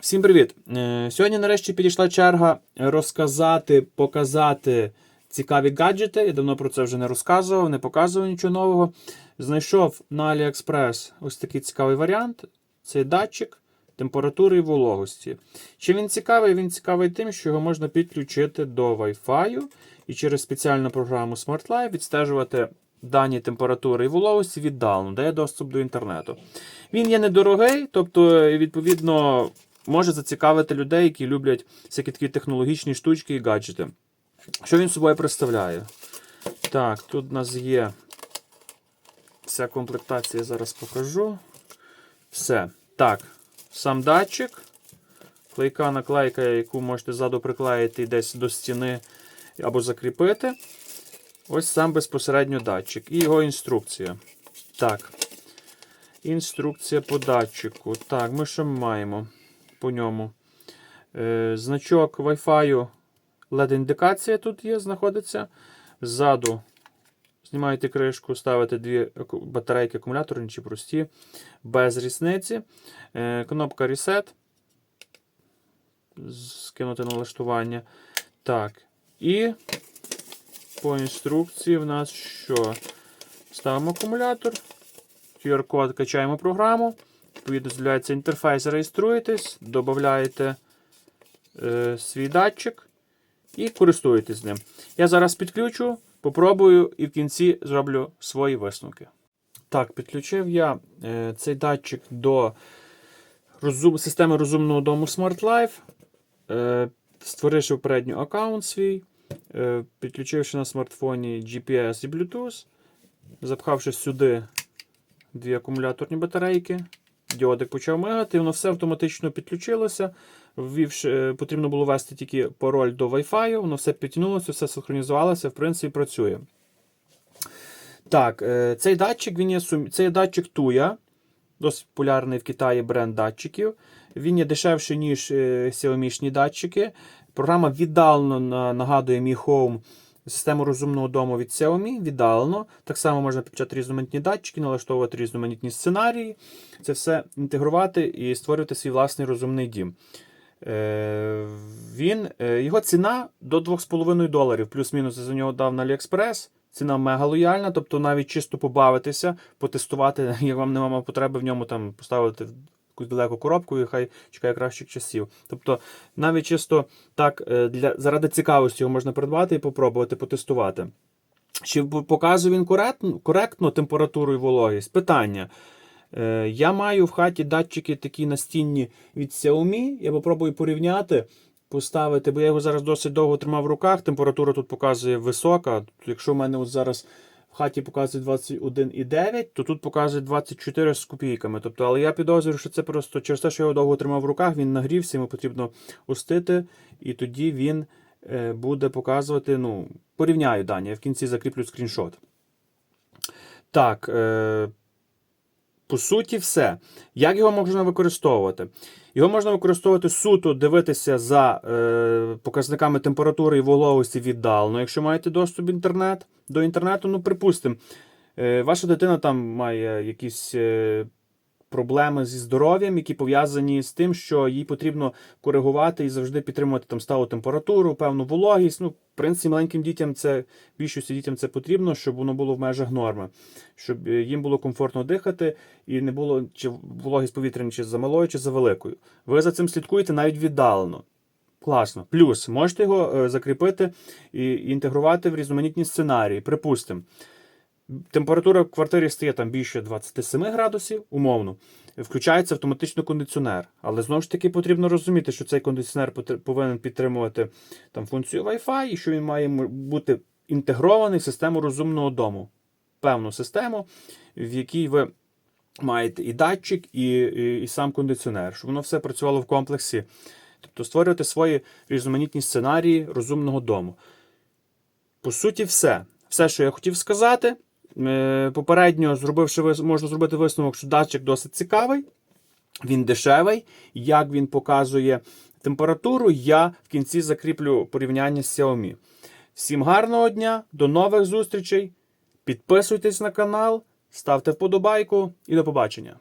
Всім привіт! Е, Сьогодні нарешті підійшла черга розказати, показати цікаві гаджети. Я давно про це вже не розказував, не показував нічого нового. Знайшов на AliExpress ось такий цікавий варіант. Цей датчик температури і вологості. Чим він цікавий? Він цікавий тим, що його можна підключити до Wi-Fi і через спеціальну програму Smart Life відстежувати дані температури і вологості віддалено, дає доступ до інтернету. Він є недорогий, тобто, відповідно, може зацікавити людей, які люблять всякі такі технологічні штучки і гаджети. Що він собою представляє? Так, тут у нас є вся комплектація, зараз покажу. Все. Так, сам датчик. Клейка наклейка, яку можете ззаду приклеїти десь до стіни або закріпити. Ось сам безпосередньо датчик. І його інструкція. Так. Інструкція по датчику. Так, ми що маємо по ньому? Е, значок Wi-Fi LED-індикація тут є, знаходиться. Ззаду знімаєте кришку, ставите дві батарейки акумуляторні чи прості, без різниці. Е, кнопка Reset. Скинути налаштування. Так. І по інструкції в нас що? Ставимо акумулятор. QR-код качаємо програму. Відповідно, з'являється інтерфейс, реєструєтесь, додаєте е, свій датчик і користуєтесь ним. Я зараз підключу, попробую і в кінці зроблю свої висновки. Так, підключив я е, цей датчик до розум, системи розумного дому Smart Life. Е, створивши передню аккаунт свій, е, підключивши на смартфоні GPS і Bluetooth, запхавши сюди дві акумуляторні батарейки. Діодик почав мигати, воно все автоматично підключилося. Ввівши, е, потрібно було ввести тільки пароль до Wi-Fi, воно все підтягнулося, все синхронізувалося, в принципі, працює. Так, е, цей датчик він є сум... це є датчик Tuya, досить популярний в Китаї бренд датчиків. Він є дешевший, ніж е, Xiaomi датчики. Програма віддалено нагадує Mi Home систему розумного дому від Xiaomi, віддалено. Так само можна підключати різноманітні датчики, налаштовувати різноманітні сценарії. Це все інтегрувати і створювати свій власний розумний дім. Е, він, е, його ціна до 2,5 доларів, плюс-мінус за нього дав на AliExpress. Ціна мега лояльна, тобто навіть чисто побавитися, потестувати, як вам немає потреби в ньому там поставити якусь далеку коробку і хай чекає кращих часів. Тобто, навіть чисто так е, для заради цікавості його можна придбати і попробувати потестувати. Чи показує він коректно, коректно температуру і вологість? Питання. Е, Я маю в хаті датчики такі настінні від Xiaomi. Я попробую порівняти, поставити, бо я його зараз досить довго тримав в руках. Температура тут показує висока. Якщо в мене от зараз в хаті показує 21,9, то тут показує 24 з копійками. Тобто, але я підозрюю, що це просто через те, що я його довго тримав в руках, він нагрівся, йому потрібно устити, і тоді він е, буде показувати. Ну, порівняю дані. Я в кінці закріплю скріншот. Так. Е, по суті, все. Як його можна використовувати? Його можна використовувати суто, дивитися за е, показниками температури і вологості віддалено, якщо маєте доступ інтернет, до інтернету. Ну, припустимо, е, ваша дитина там має якісь е, проблеми зі здоров'ям, які пов'язані з тим, що їй потрібно коригувати і завжди підтримувати там сталу температуру, певну вологість. Ну, в принципі, маленьким дітям це більшості дітям це потрібно, щоб воно було в межах норми, щоб е, їм було комфортно дихати і не було чи вологість повітря чи за малою, чи за великою. Ви за цим слідкуєте навіть віддалено. Класно. Плюс можете його е, закріпити і інтегрувати в різноманітні сценарії. Припустимо, температура в квартирі стає там більше 27 градусів, умовно. Включається автоматично кондиціонер. Але знову ж таки потрібно розуміти, що цей кондиціонер повинен підтримувати там, функцію Wi-Fi і що він має бути інтегрований в систему розумного дому. Певну систему, в якій ви маєте і датчик, і, і, і сам кондиціонер, щоб воно все працювало в комплексі. Тобто створювати свої різноманітні сценарії розумного дому. По суті, все. Все, що я хотів сказати. Е, Попередньо, зробивши можна зробити висновок, що датчик досить цікавий, він дешевий. Як він показує температуру, я в кінці закріплю порівняння з Xiaomi. Всім гарного дня, до нових зустрічей. Підписуйтесь на канал, ставте вподобайку і до побачення.